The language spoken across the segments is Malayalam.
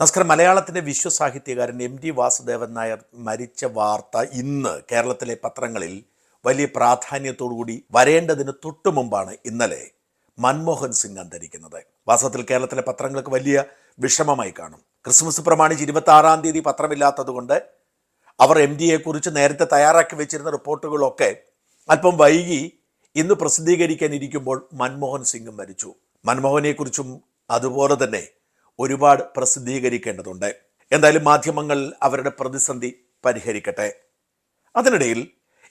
നമസ്കാരം. മലയാളത്തിന്റെ വിശ്വസാഹിത്യകാരൻ എം ടി വാസുദേവൻ നായർ മരിച്ച വാർത്ത ഇന്ന് കേരളത്തിലെ പത്രങ്ങളിൽ വലിയ പ്രാധാന്യത്തോടുകൂടി വരേണ്ടതിന് തൊട്ടു മുമ്പാണ് ഇന്നലെ മൻമോഹൻ സിംഗ് അന്തരിക്കുന്നത്. വാസ്തവത്തിൽ കേരളത്തിലെ പത്രങ്ങൾക്ക് വലിയ വിഷമമായി കാണും. ക്രിസ്മസ് പ്രമാണിച്ച് ഇരുപത്തി ആറാം തീയതി പത്രമില്ലാത്തതുകൊണ്ട് അവർ എം ഡിയെ കുറിച്ച് നേരത്തെ തയ്യാറാക്കി വെച്ചിരുന്ന റിപ്പോർട്ടുകളൊക്കെ അല്പം വൈകി ഇന്ന് പ്രസിദ്ധീകരിക്കാനിരിക്കുമ്പോൾ മൻമോഹൻ സിംഗും മരിച്ചു. മൻമോഹനെക്കുറിച്ചും അതുപോലെ തന്നെ ഒരുപാട് പ്രസിദ്ധീകരിക്കേണ്ടതുണ്ട്. എന്തായാലും മാധ്യമങ്ങൾ അവരുടെ പ്രതിസന്ധി പരിഹരിക്കട്ടെ. അതിനിടയിൽ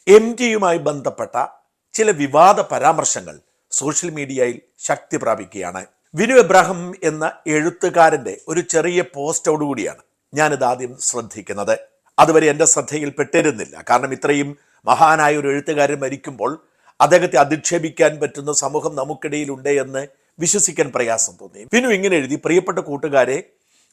എം ടിയുമായി ബന്ധപ്പെട്ട ചില വിവാദ പരാമർശങ്ങൾ സോഷ്യൽ മീഡിയയിൽ ശക്തി പ്രാപിക്കുകയാണ്. വിനു എബ്രാഹിം എന്ന എഴുത്തുകാരന്റെ ഒരു ചെറിയ പോസ്റ്റോടുകൂടിയാണ് ഞാനിത് ആദ്യം ശ്രദ്ധിക്കുന്നത്. അതുവരെ എന്റെ ശ്രദ്ധയിൽ പെട്ടിരുന്നില്ല. കാരണം ഇത്രയും മഹാനായ ഒരു എഴുത്തുകാരൻ മരിക്കുമ്പോൾ അദ്ദേഹത്തെ അധിക്ഷേപിക്കാൻ പറ്റുന്ന സമൂഹം നമുക്കിടയിലുണ്ട് എന്ന് വിശ്വസിക്കാൻ പ്രയാസം തോന്നി. വിനു ഇങ്ങനെ എഴുതി പ്രിയപ്പെട്ട കൂട്ടുകാരെ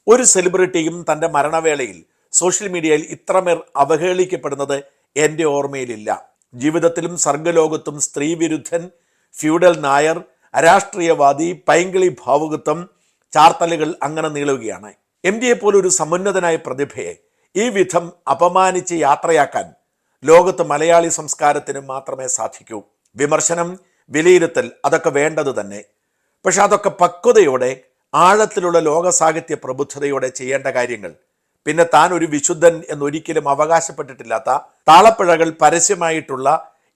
ഒരു സെലിബ്രിറ്റിയും തന്റെ മരണവേളയിൽ സോഷ്യൽ മീഡിയയിൽ ഇത്രമേർ അവഹേളിക്കപ്പെടുന്നത് എന്റെ ഓർമ്മയിലില്ല. ജീവിതത്തിലും സർഗലോകത്തും സ്ത്രീവിരുദ്ധൻ ഫ്യൂഡൽ നായർ അരാഷ്ട്രീയവാദി പൈങ്കിളി ഭാവുകത്വം ചാർത്തലുകൾ അങ്ങനെ നീളുകയാണ്. എം ഡിയെ പോലൊരു സമുന്നതനായ പ്രതിഭയെ ഈ വിധം അപമാനിച്ച് യാത്രയാക്കാൻ ലോകത്ത് മലയാളി സംസ്കാരത്തിന് മാത്രമേ സാധിക്കൂ. വിമർശനം വിലയിരുത്തൽ അതൊക്കെ വേണ്ടത് തന്നെ പക്ഷെ അതൊക്കെ പക്വതയോടെ ആഴത്തിലുള്ള ലോക സാഹിത്യ പ്രബുദ്ധതയോടെ ചെയ്യേണ്ട കാര്യങ്ങൾ. പിന്നെ താൻ ഒരു വിശുദ്ധൻ എന്നൊരിക്കലും അവകാശപ്പെട്ടിട്ടില്ലാത്ത താളപ്പിഴകൾ പരസ്യമായിട്ടുള്ള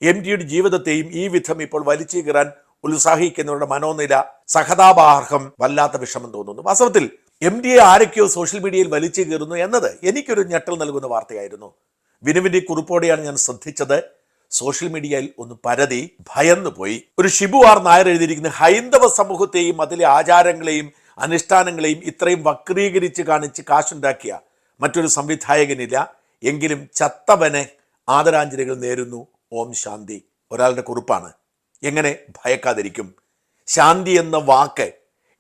എം ടിയുടെ ജീവിതത്തെയും ഈ വിധം ഇപ്പോൾ വലിച്ചു കീറാൻ ഉത്സാഹിക്കുന്നവരുടെ മനോനില സഹതാപാർഹം വല്ലാത്ത വിഷമം തോന്നുന്നു. വാസ്തവത്തിൽ എം ഡിയെ ആരൊക്കെയോ സോഷ്യൽ മീഡിയയിൽ വലിച്ചു കീറുന്നു എന്നത് എനിക്കൊരു ഞെട്ടൽ നൽകുന്ന വാർത്തയായിരുന്നു. വിനുവിന്റെ കുറിപ്പോടെയാണ് ഞാൻ ശ്രദ്ധിച്ചത്. സോഷ്യൽ മീഡിയയിൽ ഒന്ന് പരതി ഭയന്നു പോയി. ഒരു ഷിബു ആർ നായർ എഴുതിയിരിക്കുന്ന ഹൈന്ദവ സമൂഹത്തെയും അതിലെ ആചാരങ്ങളെയും അനുഷ്ഠാനങ്ങളെയും ഇത്രയും വക്രീകരിച്ച് കാണിച്ച് കാശുണ്ടാക്കിയ മറ്റൊരു സംവിധായകനില്ല. എങ്കിലും ചത്തവനെ ആദരാഞ്ജലികൾ നേരുന്നു. ഓം ശാന്തി. ഒരാളുടെ കുറിപ്പാണ്. എങ്ങനെ ഭയക്കാതിരിക്കും? ശാന്തി എന്ന വാക്ക്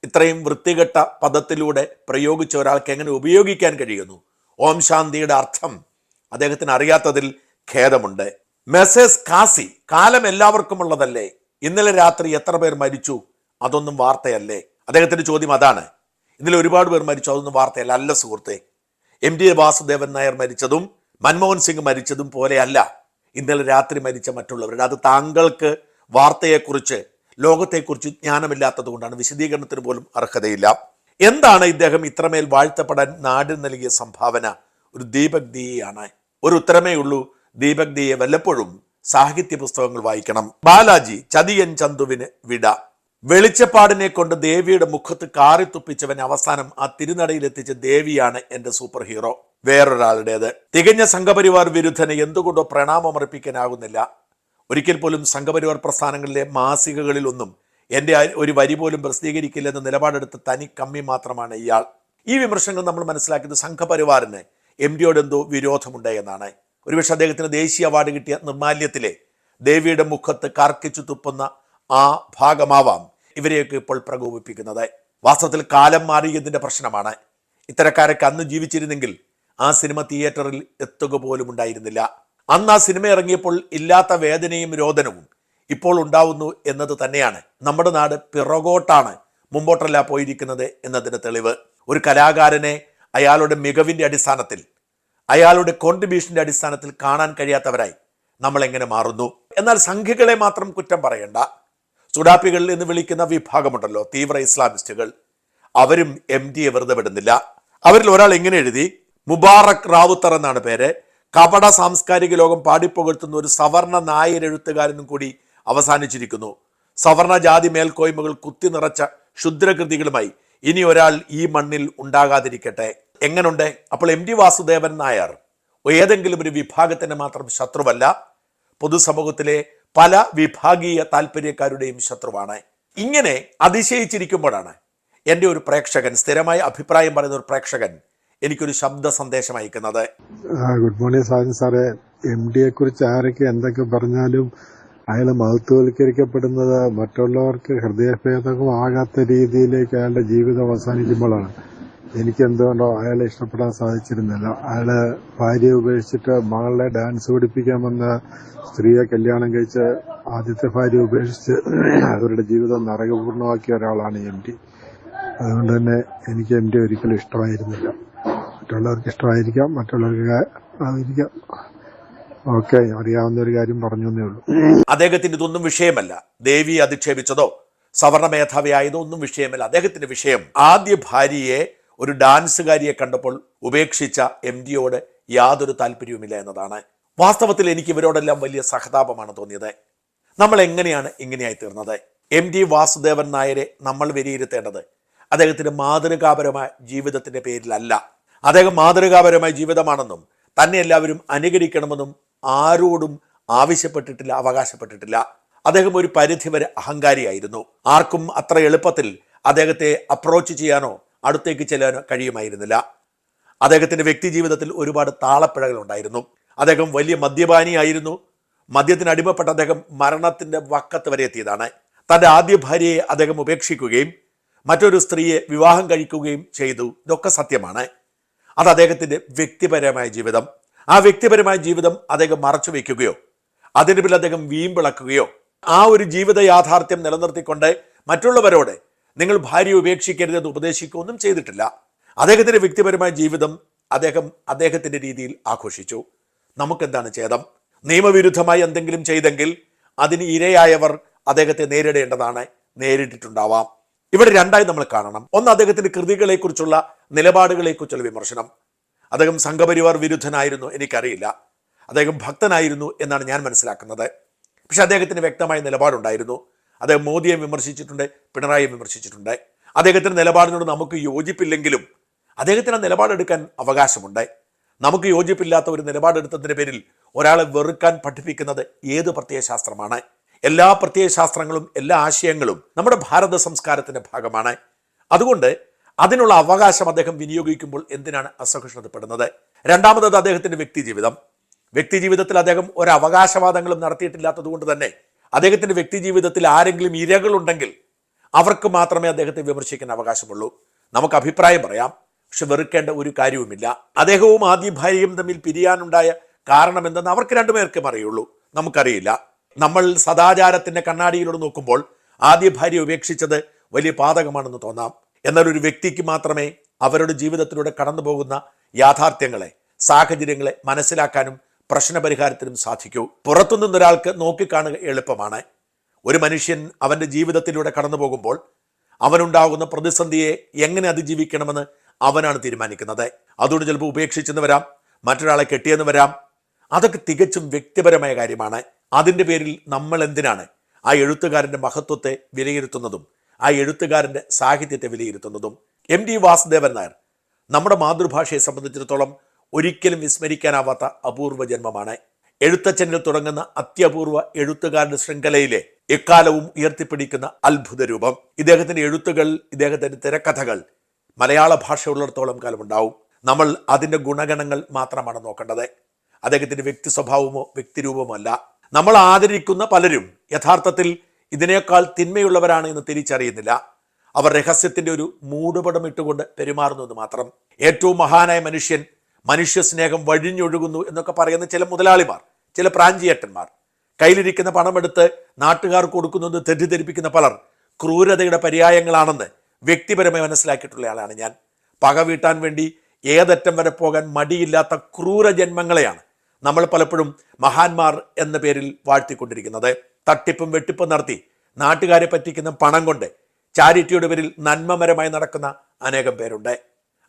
ഇത്രയും വൃത്തികെട്ട പദത്തിലൂടെ പ്രയോഗിച്ച ഒരാൾക്ക് എങ്ങനെ ഉപയോഗിക്കാൻ കഴിയുന്നു? ഓം ശാന്തിയുടെ അർത്ഥം അദ്ദേഹത്തിന് അറിയാത്തതിൽ ഖേദമുണ്ട്. മെസ്സേസ് കാസി കാലം എല്ലാവർക്കും ഉള്ളതല്ലേ ഇന്നലെ രാത്രി എത്ര പേർ മരിച്ചു? അതൊന്നും വാർത്തയല്ലേ? അദ്ദേഹത്തിന്റെ ചോദ്യം അതാണ്. ഇന്നലെ ഒരുപാട് പേർ മരിച്ചു അതൊന്നും വാർത്തയല്ല. അല്ല സുഹൃത്തെ. എം ടി വാസുദേവൻ നായർ മരിച്ചതും മൻമോഹൻ സിംഗ് മരിച്ചതും പോലെയല്ല. ഇന്നലെ രാത്രി മരിച്ച മറ്റുള്ളവരുടെ. അത് താങ്കൾക്ക് വാർത്തയെക്കുറിച്ച് ലോകത്തെക്കുറിച്ച് ജ്ഞാനമില്ലാത്തത് കൊണ്ടാണ്. വിശദീകരണത്തിന് പോലും അർഹതയില്ല. എന്താണ് ഇദ്ദേഹം ഇത്രമേൽ വാഴ്ത്തപ്പെടാൻ നാടിന് നൽകിയ സംഭാവന? ഒരു ദീപക് ദിയാണ് ഒരു ഉത്തരമേ ഉള്ളൂ. ദീപക് ദിയെ വല്ലപ്പോഴും സാഹിത്യ പുസ്തകങ്ങൾ വായിക്കണം. ബാലാജി ചതിയൻ ചന്തുവിന് വിട. വെളിച്ചപ്പാടിനെ കൊണ്ട് ദേവിയുടെ മുഖത്ത് കാറിത്തുപ്പിച്ചവൻ അവസാനം ആ തിരുനടയിലെത്തിച്ച ദേവിയാണ് എന്റെ സൂപ്പർ ഹീറോ വേറൊരാളുടേത്. തികഞ്ഞ സംഘപരിവാർ വിരുദ്ധന് എന്തുകൊണ്ടോ പ്രണാമമർപ്പിക്കാനാകുന്നില്ല. ഒരിക്കൽ പോലും സംഘപരിവാർ പ്രസ്ഥാനങ്ങളിലെ മാസികകളിലൊന്നും എന്റെ ഒരു വരി പോലും പ്രസിദ്ധീകരിക്കില്ലെന്ന് നിലപാടെടുത്ത തനി കമ്മി മാത്രമാണ് ഇയാൾ. ഈ വിമർശനങ്ങൾ നമ്മൾ മനസ്സിലാക്കിയത് സംഘപരിവാറിന് എം ഡിയോടെന്തോ വിരോധമുണ്ട് എന്നാണ് ഒരുപക്ഷെ അദ്ദേഹത്തിന് ദേശീയ അവാർഡ് കിട്ടിയ നിർമാല്യത്തിലെ ദേവിയുടെ മുഖത്ത് കാർക്കിച്ചു തുപ്പുന്ന ആ ഭാഗമാവാം ഇവരെയൊക്കെ ഇപ്പോൾ പ്രകോപിപ്പിക്കുന്നത്. വാസ്തവത്തിൽ കാലം മാറിയതിന്റെ പ്രശ്നമാണ്. ഇത്തരക്കാരൊക്കെ അന്ന് ജീവിച്ചിരുന്നെങ്കിൽ ആ സിനിമ തിയേറ്ററിൽ എത്തുക പോലും ഉണ്ടായിരുന്നില്ല. അന്ന് ആ സിനിമ ഇറങ്ങിയപ്പോൾ ഇല്ലാത്ത വേദനയും രോദനവും ഇപ്പോൾ ഉണ്ടാവുന്നു എന്നത് തന്നെയാണ്. നമ്മുടെ നാട് പിറകോട്ടാണ് മുമ്പോട്ടല്ല പോയിരിക്കുന്നത് എന്നതിന് തെളിവ്. ഒരു കലാകാരനെ അയാളുടെ മികവിന്റെ അടിസ്ഥാനത്തിൽ അയാളുടെ കോൺട്രിബ്യൂഷന്റെ അടിസ്ഥാനത്തിൽ കാണാൻ കഴിയാത്തവരായി നമ്മൾ എങ്ങനെ മാറുന്നു? എന്നാൽ സംഘികളെ മാത്രം കുറ്റം പറയണ്ട. സുഡാപ്പികൾ എന്ന് വിളിക്കുന്ന വിഭാഗമുണ്ടല്ലോ തീവ്ര ഇസ്ലാമിസ്റ്റുകൾ. അവരും എം ഡിയെ വെറുതെ വിടുന്നില്ല. അവരിൽ ഒരാൾ എങ്ങനെ എഴുതി? മുബാറക് റാവുത്തർ എന്നാണ് പേര്. കപട സാംസ്കാരിക ലോകം പാടിപ്പുകഴ്ത്തുന്ന ഒരു സവർണ നായർ എഴുത്തുകാരനും കൂടി അവസാനിച്ചിരിക്കുന്നു. സവർണ ജാതി മേൽക്കോയ്മകൾ കുത്തി നിറച്ച ക്ഷുദ്രകൃതികളുമായി ഇനി ഒരാൾ ഈ മണ്ണിൽ ഉണ്ടാകാതിരിക്കട്ടെ. എങ്ങനുണ്ട്? അപ്പോൾ എം ടി വാസുദേവൻ നായർ ഏതെങ്കിലും ഒരു വിഭാഗത്തിന് മാത്രം ശത്രുവല്ല പൊതുസമൂഹത്തിലെ പല വിഭാഗീയ താല്പര്യക്കാരുടെയും ശത്രുവാണ്. ഇങ്ങനെ അതിശയിച്ചിരിക്കുമ്പോഴാണ് എന്റെ ഒരു പ്രേക്ഷകൻ സ്ഥിരമായ അഭിപ്രായം പറയുന്ന ഒരു പ്രേക്ഷകൻ എനിക്കൊരു ശബ്ദ സന്ദേശം അയക്കുന്നത്. ഗുഡ് മോർണിംഗ് സാജൻ സാറേ. എം ഡിയെ കുറിച്ച് ആരൊക്കെ എന്തൊക്കെ പറഞ്ഞാലും അയാൾ മഹത്വവൽക്കരിക്കപ്പെടുന്നത് മറ്റുള്ളവർക്ക് ഹൃദയഭേദകമാകാത്ത രീതിയിലേക്ക് അയാളുടെ ജീവിതം അവസാനിക്കുമ്പോഴാണ്. എനിക്ക് എന്തുകൊണ്ടോ അയാളെ ഇഷ്ടപ്പെടാൻ സാധിച്ചിരുന്നില്ല. അയാൾ ഭാര്യയെ ഉപേക്ഷിച്ചിട്ട് മകളെ ഡാൻസ് പഠിപ്പിക്കാൻ വന്ന സ്ത്രീയെ കല്യാണം കഴിച്ച് ആദ്യത്തെ ഭാര്യ ഉപേക്ഷിച്ച് അവരുടെ ജീവിതം നരകപൂർണമാക്കിയ ഒരാളാണ് എം ഡി അതുകൊണ്ട് തന്നെ എനിക്ക് എം ഡി ഒരിക്കലും ഇഷ്ടമായിരുന്നില്ല. മറ്റുള്ളവർക്ക് ഇഷ്ടമായിരിക്കാം മറ്റുള്ളവർക്ക് ആയിരിക്കാം. ഓക്കെ അറിയാവുന്ന ഒരു കാര്യം പറഞ്ഞു എന്നേ ഉള്ളൂ. അദ്ദേഹത്തിന് ഇതൊന്നും വിഷയമല്ല. ദേവി അധിക്ഷേപിച്ചതോ സവർണ മേധാവിയായതോ ഒന്നും വിഷയമല്ല. അദ്ദേഹത്തിന്റെ വിഷയം ആദ്യ ഭാര്യയെ ഒരു ഡാൻസുകാരിയെ കണ്ടപ്പോൾ ഉപേക്ഷിച്ച എം ഡിയോട് യാതൊരു താല്പര്യവുമില്ല എന്നതാണ്. വാസ്തവത്തിൽ എനിക്ക് ഇവരോടെല്ലാം വലിയ സഹതാപമാണ് തോന്നിയത്. നമ്മൾ എങ്ങനെയാണ് ഇങ്ങനെയായി തീർന്നത്? എം ഡി വാസുദേവൻ നായരെ നമ്മൾ വിലയിരുത്തേണ്ടത് അദ്ദേഹത്തിന്റെ മാതൃകാപരമായ ജീവിതത്തിന്റെ പേരിലല്ല. അദ്ദേഹം മാതൃകാപരമായ ജീവിതമാണെന്നും തന്നെ എല്ലാവരും അനുകരിക്കണമെന്നും ആരോടും ആവശ്യപ്പെട്ടിട്ടില്ല അവകാശപ്പെട്ടിട്ടില്ല. അദ്ദേഹം ഒരു പരിധിവരെ അഹങ്കാരിയായിരുന്നു. ആർക്കും അത്ര എളുപ്പത്തിൽ അദ്ദേഹത്തെ അപ്രോച്ച് ചെയ്യാനോ അടുത്തേക്ക് ചെല്ലാൻ കഴിയുമായിരുന്നില്ല. അദ്ദേഹത്തിന്റെ വ്യക്തി ജീവിതത്തിൽ ഒരുപാട് താളപ്പിഴകൾ ഉണ്ടായിരുന്നു. അദ്ദേഹം വലിയ മദ്യപാനിയായിരുന്നു. മദ്യത്തിന് അടിമപ്പെട്ട അദ്ദേഹം മരണത്തിന്റെ വക്കത്ത് വരെ എത്തിയതാണ്. തന്റെ ആദ്യ ഭാര്യയെ അദ്ദേഹം ഉപേക്ഷിക്കുകയും മറ്റൊരു സ്ത്രീയെ വിവാഹം കഴിക്കുകയും ചെയ്തു. ഇതൊക്കെ സത്യമാണ്. അത് അദ്ദേഹത്തിന്റെ വ്യക്തിപരമായ ജീവിതം. ആ വ്യക്തിപരമായ ജീവിതം അദ്ദേഹം മറച്ചു വയ്ക്കുകയോ അതിന് പിന്നിൽ അദ്ദേഹം വീമ്പിളക്കുകയോ ആ ഒരു ജീവിത യാഥാർത്ഥ്യം നിലനിർത്തിക്കൊണ്ട് മറ്റുള്ളവരോട് നിങ്ങൾ ഭാര്യ ഉപേക്ഷിക്കരുതെന്ന് ഉപദേശിക്കുകയൊന്നും ചെയ്തിട്ടില്ല. അദ്ദേഹത്തിന്റെ വ്യക്തിപരമായ ജീവിതം അദ്ദേഹം അദ്ദേഹത്തിന്റെ രീതിയിൽ ആഘോഷിച്ചു. നമുക്കെന്താണ് ഛേദം? നിയമവിരുദ്ധമായി എന്തെങ്കിലും ചെയ്തെങ്കിൽ അതിന് ഇരയായവർ അദ്ദേഹത്തെ നേരിടേണ്ടതാണ് നേരിട്ടിട്ടുണ്ടാവാം. ഇവിടെ രണ്ടായി നമ്മൾ കാണണം. ഒന്ന് അദ്ദേഹത്തിന്റെ കൃതികളെക്കുറിച്ചുള്ള നിലപാടുകളെക്കുറിച്ചുള്ള വിമർശനം. അദ്ദേഹം സംഘപരിവാർ വിരുദ്ധനായിരുന്നു എനിക്കറിയില്ല. അദ്ദേഹം ഭക്തനായിരുന്നു എന്നാണ് ഞാൻ മനസ്സിലാക്കുന്നത്. പക്ഷെ അദ്ദേഹത്തിന് വ്യക്തമായ നിലപാടുണ്ടായിരുന്നു. അദ്ദേഹം മോദിയെ വിമർശിച്ചിട്ടുണ്ട് പിണറായിയെ വിമർശിച്ചിട്ടുണ്ട്. അദ്ദേഹത്തിന്റെ നിലപാടിനോട് നമുക്ക് യോജിപ്പില്ലെങ്കിലും അദ്ദേഹത്തിന് ആ നിലപാടെടുക്കാൻ അവകാശമുണ്ട്. നമുക്ക് യോജിപ്പില്ലാത്ത ഒരു നിലപാടെടുത്തതിന്റെ പേരിൽ ഒരാളെ വെറുക്കാൻ പഠിപ്പിക്കുന്നത് ഏത് പ്രത്യയശാസ്ത്രമാണ്? എല്ലാ പ്രത്യയശാസ്ത്രങ്ങളും എല്ലാ ആശയങ്ങളും നമ്മുടെ ഭാരത സംസ്കാരത്തിന്റെ ഭാഗമാണ്. അതുകൊണ്ട് അതിനുള്ള അവകാശം അദ്ദേഹം വിനിയോഗിക്കുമ്പോൾ എന്തിനാണ് അസഹിഷ്ണുതപ്പെടുന്നത്? രണ്ടാമത് അദ്ദേഹത്തിന്റെ വ്യക്തിജീവിതം. വ്യക്തിജീവിതത്തിൽ വ്യക്തി ജീവിതത്തിൽ അദ്ദേഹം ഒരു അവകാശവാദങ്ങളും നടത്തിയിട്ടില്ലാത്തത് കൊണ്ട് തന്നെ അദ്ദേഹത്തിന്റെ വ്യക്തി ജീവിതത്തിൽ ആരെങ്കിലും ഇരകളുണ്ടെങ്കിൽ അവർക്ക് മാത്രമേ അദ്ദേഹത്തെ വിമർശിക്കാൻ അവകാശമുള്ളൂ. നമുക്ക് അഭിപ്രായം പറയാം. പക്ഷെ വെറുക്കേണ്ട ഒരു കാര്യവുമില്ല. അദ്ദേഹവും ആദ്യ ഭാര്യയും തമ്മിൽ പിരിയാനുണ്ടായ കാരണം എന്തെന്ന് അവർക്ക് രണ്ടുപേർക്കും അറിയുള്ളൂ നമുക്കറിയില്ല. നമ്മൾ സദാചാരത്തിന്റെ കണ്ണാടിയിലൂടെ നോക്കുമ്പോൾ ആദ്യ ഭാര്യ ഉപേക്ഷിച്ചത് വലിയ പാതകമാണെന്ന് തോന്നാം. എന്നാൽ ഒരു വ്യക്തിക്ക് മാത്രമേ അവരുടെ ജീവിതത്തിലൂടെ കടന്നു പോകുന്ന യാഥാർത്ഥ്യങ്ങളെ സാഹചര്യങ്ങളെ മനസ്സിലാക്കാനും പ്രശ്നപരിഹാരത്തിനും സാധിക്കൂ. പുറത്തു ഒരാൾക്ക് നോക്കിക്കാണുക എളുപ്പമാണ്. ഒരു മനുഷ്യൻ അവന്റെ ജീവിതത്തിലൂടെ കടന്നു പോകുമ്പോൾ അവനുണ്ടാകുന്ന പ്രതിസന്ധിയെ എങ്ങനെ അതിജീവിക്കണമെന്ന് അവനാണ് തീരുമാനിക്കുന്നത്. അതുകൊണ്ട് ചിലപ്പോൾ ഉപേക്ഷിച്ചെന്ന് വരാം മറ്റൊരാളെ കെട്ടിയെന്ന് വരാം. അതൊക്കെ തികച്ചും വ്യക്തിപരമായ കാര്യമാണ്. അതിന്റെ പേരിൽ നമ്മൾ എന്തിനാണ് ആ എഴുത്തുകാരന്റെ മഹത്വത്തെ വിലയിരുത്തുന്നതും ആ എഴുത്തുകാരന്റെ സാഹിത്യത്തെ വിലയിരുത്തുന്നതും? എം ഡി വാസുദേവൻ നായർ നമ്മുടെ മാതൃഭാഷയെ സംബന്ധിച്ചിടത്തോളം ഒരിക്കലും വിസ്മരിക്കാനാവാത്ത അപൂർവ ജന്മമാണ്. എഴുത്തച്ഛനിൽ തുടങ്ങുന്ന അത്യപൂർവ എഴുത്തുകാരുടെ ശൃംഖലയിലെ എക്കാലവും ഉയർത്തിപ്പിടിക്കുന്ന അത്ഭുത രൂപം. ഇദ്ദേഹത്തിന്റെ എഴുത്തുകൾ ഇദ്ദേഹത്തിന്റെ തിരക്കഥകൾ മലയാള ഭാഷ ഉള്ളിടത്തോളം കാലം ഉണ്ടാവും. നമ്മൾ അതിന്റെ ഗുണഗണങ്ങൾ മാത്രമാണ് നോക്കേണ്ടത്. അദ്ദേഹത്തിന്റെ വ്യക്തി സ്വഭാവമോ വ്യക്തിരൂപമോ അല്ല. നമ്മൾ ആദരിക്കുന്ന പലരും യഥാർത്ഥത്തിൽ ഇതിനേക്കാൾ തിന്മയുള്ളവരാണ് എന്ന് തിരിച്ചറിയുന്നില്ല. അവർ രഹസ്യത്തിന്റെ ഒരു മൂടുപടം ഇട്ടുകൊണ്ട് പെരുമാറുന്നു എന്ന് മാത്രം. ഏറ്റവും മഹാനായ മനുഷ്യൻ മനുഷ്യ സ്നേഹം വഴിഞ്ഞൊഴുകുന്നു എന്നൊക്കെ പറയുന്ന ചില മുതലാളിമാർ ചില പ്രാഞ്ചിയേട്ടന്മാർ. കയ്യിലിരിക്കുന്ന പണമെടുത്ത് നാട്ടുകാർക്ക് കൊടുക്കുന്നത് തെറ്റിദ്ധരിപ്പിക്കുന്ന പലർ ക്രൂരതയുടെ പര്യായങ്ങളാണെന്ന് വ്യക്തിപരമായി മനസ്സിലാക്കിയിട്ടുള്ള ആളാണ് ഞാൻ. പക വീട്ടാൻ വേണ്ടി ഏതറ്റം വരെ പോകാൻ മടിയില്ലാത്ത ക്രൂര ജന്മങ്ങളെയാണ് നമ്മൾ പലപ്പോഴും മഹാന്മാർ എന്ന പേരിൽ വാഴ്ത്തിക്കൊണ്ടിരിക്കുന്നത്. തട്ടിപ്പും വെട്ടിപ്പും നടത്തി നാട്ടുകാരെ പറ്റിക്കുന്ന പണം കൊണ്ട് ചാരിറ്റിയുടെ പേരിൽ നന്മമരമായി നടക്കുന്ന അനേകം പേരുണ്ട്.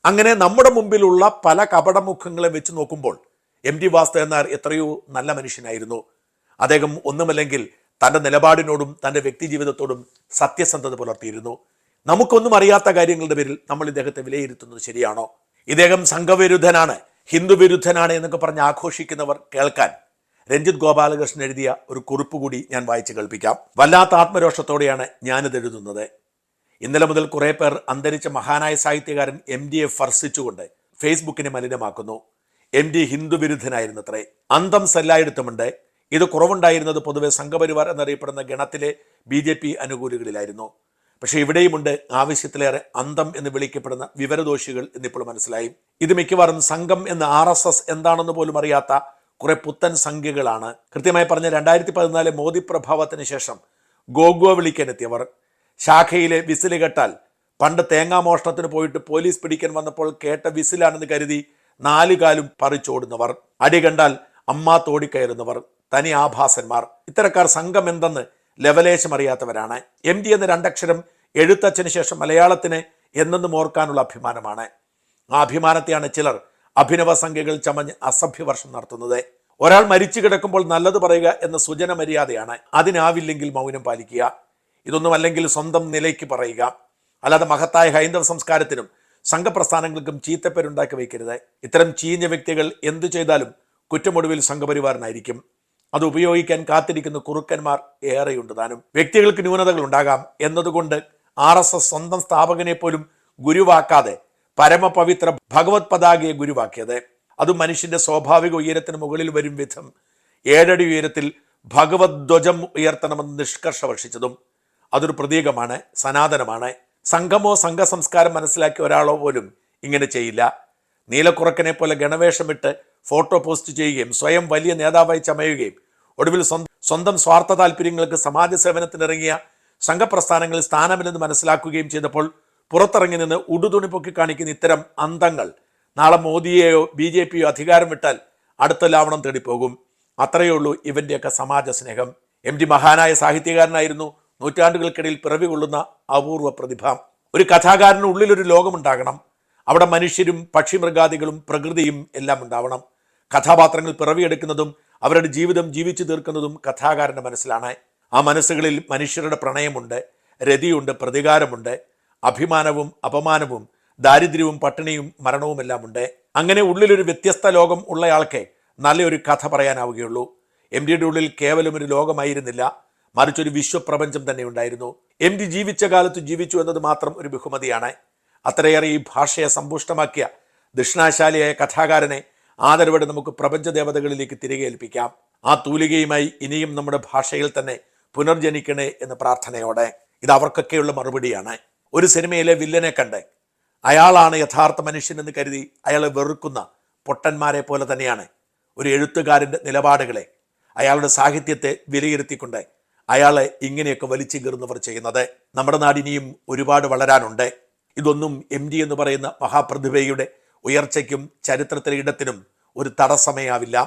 അങ്ങനെ നമ്മുടെ മുമ്പിലുള്ള പല കപടമുഖങ്ങളെ വെച്ച് നോക്കുമ്പോൾ എം ടി വാസ്തവൻ എത്രയോ നല്ല മനുഷ്യനായിരുന്നു. അദ്ദേഹം ഒന്നുമല്ലെങ്കിൽ തന്റെ നിലപാടിനോടും തന്റെ വ്യക്തി ജീവിതത്തോടും സത്യസന്ധത പുലർത്തിയിരുന്നു. നമുക്കൊന്നും അറിയാത്ത കാര്യങ്ങളുടെ പേരിൽ നമ്മൾ ഇദ്ദേഹത്തെ വിലയിരുത്തുന്നത് ശരിയാണോ? ഇദ്ദേഹം സംഘവിരുദ്ധനാണ് ഹിന്ദു വിരുദ്ധനാണ് എന്നൊക്കെ പറഞ്ഞ് ആഘോഷിക്കുന്നവർ കേൾക്കാൻ രഞ്ജിത് ഗോപാലകൃഷ്ണൻ എഴുതിയ ഒരു കുറിപ്പ് കൂടി ഞാൻ വായിച്ചു കേൾപ്പിക്കാം. വല്ലാത്ത ആത്മരോഷത്തോടെയാണ് ഞാനിത് എഴുതുന്നത്. ഇന്നലെ മുതൽ കുറേ പേർ അന്തരിച്ച മഹാനായ സാഹിത്യകാരൻ എം ഡിയെ ഫർസിച്ചുകൊണ്ട് ഫേസ്ബുക്കിനെ മലിനമാക്കുന്നു. എം ഡി ഹിന്ദു വിരുദ്ധനായിരുന്നത്രേ. അന്തം സെല്ലായിടത്തുമുണ്ട്. ഇത് കുറവുണ്ടായിരുന്നത് പൊതുവെ സംഘപരിവാർ എന്നറിയപ്പെടുന്ന ഗണത്തിലെ ബി ജെ പി അനുകൂലികളിലായിരുന്നു. പക്ഷേ ഇവിടെയുമുണ്ട് ആവശ്യത്തിലേറെ അന്തം എന്ന് വിളിക്കപ്പെടുന്ന വിവരദോഷികൾ എന്നിപ്പോൾ മനസ്സിലായി. ഇത് മിക്കവാറും സംഘം എന്ന് ആർ എസ് എസ് എന്താണെന്ന് പോലും അറിയാത്ത കുറെ പുത്തൻ സംഖ്യകളാണ്. കൃത്യമായി പറഞ്ഞ രണ്ടായിരത്തി പതിനാല് മോദി പ്രഭാവത്തിന് ശേഷം ഗോഗോ വിളിക്കാനെത്തിയവർ ശാഖയിലെ വിസിൽ കേട്ടാൽ പണ്ട് തേങ്ങാ തേങ്ങാമോഷണത്തിന് പോയിട്ട് പോലീസ് പിടിക്കാൻ വന്നപ്പോൾ കേട്ട വിസിലാണെന്ന് കരുതി നാലുകാലും പറിച്ചോടുന്നവർ. അടി കണ്ടാൽ അമ്മ തോടിക്കയറുന്നവർ തനി ആഭാസന്മാർ. ഇത്തരക്കാർ സംഘം എന്തെന്ന് ലവലേശം അറിയാത്തവരാണ്. എം ഡി എന്ന രണ്ടക്ഷരം എഴുത്തച്ഛന് ശേഷം മലയാളത്തിന് എന്നെന്നും ഓർക്കാനുള്ള അഭിമാനമാണ്. ആ അഭിമാനത്തെയാണ് ചിലർ അഭിനവ സംഖ്യകൾ ചമഞ്ഞ് അസഭ്യവർഷം നടത്തുന്നത്. ഒരാൾ മരിച്ചു കിടക്കുമ്പോൾ നല്ലത് പറയുക എന്ന സുജന മര്യാദയാണ്. അതിനാവില്ലെങ്കിൽ മൗനം പാലിക്കുക. ഇതൊന്നും അല്ലെങ്കിൽ സ്വന്തം നിലയ്ക്ക് പറയുക. അല്ലാതെ മഹത്തായ ഹൈന്ദവ സംസ്കാരത്തിനും സംഘപ്രസ്ഥാനങ്ങൾക്കും ചീത്തപ്പേരുണ്ടാക്കി വയ്ക്കരുത്. ഇത്തരം ചീഞ്ഞ വ്യക്തികൾ എന്തു ചെയ്താലും കുറ്റമൊടുവിൽ സംഘപരിവാറിനായിരിക്കും. അത് ഉപയോഗിക്കാൻ കാത്തിരിക്കുന്ന കുറുക്കന്മാർ ഏറെയുണ്ട് താനും. വ്യക്തികൾക്ക് ന്യൂനതകൾ ഉണ്ടാകാം എന്നതുകൊണ്ട് ആർ എസ് എസ് സ്വന്തം സ്ഥാപകനെ പോലും ഗുരുവാക്കാതെ പരമപവിത്ര ഭഗവത് പതാകയെ ഗുരുവാക്കിയത്. അതും മനുഷ്യന്റെ സ്വാഭാവിക ഉയരത്തിന് മുകളിൽ വരും വിധം ഏഴടി ഉയരത്തിൽ ഭഗവത് ധ്വജം ഉയർത്തണമെന്ന് നിഷ്കർഷ വർഷിച്ചതും അതൊരു പ്രതീകമാണ് സനാതനമാണ്. സംഘമോ സംഘ സംസ്കാരം മനസ്സിലാക്കിയ ഒരാളോ പോലും ഇങ്ങനെ ചെയ്യില്ല. നീലക്കുറക്കനെ പോലെ ഗണവേഷമിട്ട് ഫോട്ടോ പോസ്റ്റ് ചെയ്യുകയും സ്വയം വലിയ നേതാവായി ചമയുകയും ഒടുവിൽ സ്വന്തം സ്വാർത്ഥ താല്പര്യങ്ങൾക്ക് സമാജ സേവനത്തിനിറങ്ങിയ സംഘപ്രസ്ഥാനങ്ങളിൽ സ്ഥാനമില്ലെന്ന് മനസ്സിലാക്കുകയും ചെയ്തപ്പോൾ പുറത്തിറങ്ങി നിന്ന് ഉടുതുണി പൊക്കി കാണിക്കുന്ന ഇത്തരം അന്തങ്ങൾ നാളെ മോദിയെയോ ബി ജെ പിയോ അധികാരം വിട്ടാൽ അടുത്ത ലാവണം തേടിപ്പോകും. അത്രയേ ഉള്ളൂ ഇവന്റെയൊക്കെ സമാജ സ്നേഹം. എം ജി മഹാനായ സാഹിത്യകാരനായിരുന്നു നൂറ്റാണ്ടുകൾക്കിടയിൽ പിറവി കൊള്ളുന്ന അപൂർവ പ്രതിഭ. ഒരു കഥാകാരന് ഉള്ളിലൊരു ലോകമുണ്ടാകണം. അവിടെ മനുഷ്യരും പക്ഷിമൃഗാദികളും പ്രകൃതിയും എല്ലാം ഉണ്ടാവണം. കഥാപാത്രങ്ങൾ പിറവിയെടുക്കുന്നതും അവരുടെ ജീവിതം ജീവിച്ചു തീർക്കുന്നതും കഥാകാരന്റെ മനസ്സിലാണ്. ആ മനസ്സുകളിൽ മനുഷ്യരുടെ പ്രണയമുണ്ട് രതിയുണ്ട് പ്രതികാരമുണ്ട് അഭിമാനവും അപമാനവും ദാരിദ്ര്യവും പട്ടിണിയും മരണവും എല്ലാം ഉണ്ട് അങ്ങനെ ഉള്ളിലൊരു വ്യത്യസ്ത ലോകം ഉള്ളയാൾക്ക് നല്ലൊരു കഥ പറയാനാവുകയുള്ളൂ. എം ഡിയുടെ ഉള്ളിൽ കേവലം ഒരു ലോകമായിരുന്നില്ല. മറിച്ചൊരു വിശ്വപ്രപഞ്ചം തന്നെ ഉണ്ടായിരുന്നു. എം ഡി ജീവിച്ച കാലത്ത് ജീവിച്ചു എന്നത് മാത്രം ഒരു ബഹുമതിയാണ്. അത്രയേറെ ഈ ഭാഷയെ സമ്പുഷ്ടമാക്കിയ ദക്ഷിണാശാലിയായ കഥാകാരനെ ആദരവോടെ നമുക്ക് പ്രപഞ്ച ദേവതകളിലേക്ക് തിരികെ ഏൽപ്പിക്കാം. ആ തൂലികയുമായി ഇനിയും നമ്മുടെ ഭാഷയിൽ തന്നെ പുനർജനിക്കണേ എന്ന പ്രാർത്ഥനയോടെ. ഇത് അവർക്കൊക്കെയുള്ള മറുപടിയാണ്. ഒരു സിനിമയിലെ വില്ലനെ കണ്ട് അയാളാണ് യഥാർത്ഥ മനുഷ്യനെന്ന് കരുതി അയാളെ വെറുക്കുന്ന പൊട്ടന്മാരെ പോലെ തന്നെയാണ്. ഒരു എഴുത്തുകാരന്റെ നിലപാടുകളെ അയാളുടെ സാഹിത്യത്തെ വിലയിരുത്തിക്കൊണ്ട് അയാളെ ഇങ്ങനെയൊക്കെ വലിച്ചു കീറുന്നവർ ചെയ്യുന്നത് നമ്മുടെ നാടിനിയും ഒരുപാട് വളരാനുണ്ട്. ഇതൊന്നും എം ഡി എന്ന് പറയുന്ന മഹാപ്രതിഭയുടെ ഉയർച്ചയ്ക്കും ചരിത്രത്തിലെ ഇടത്തിനും ഒരു തടസ്സമേ ആവില്ല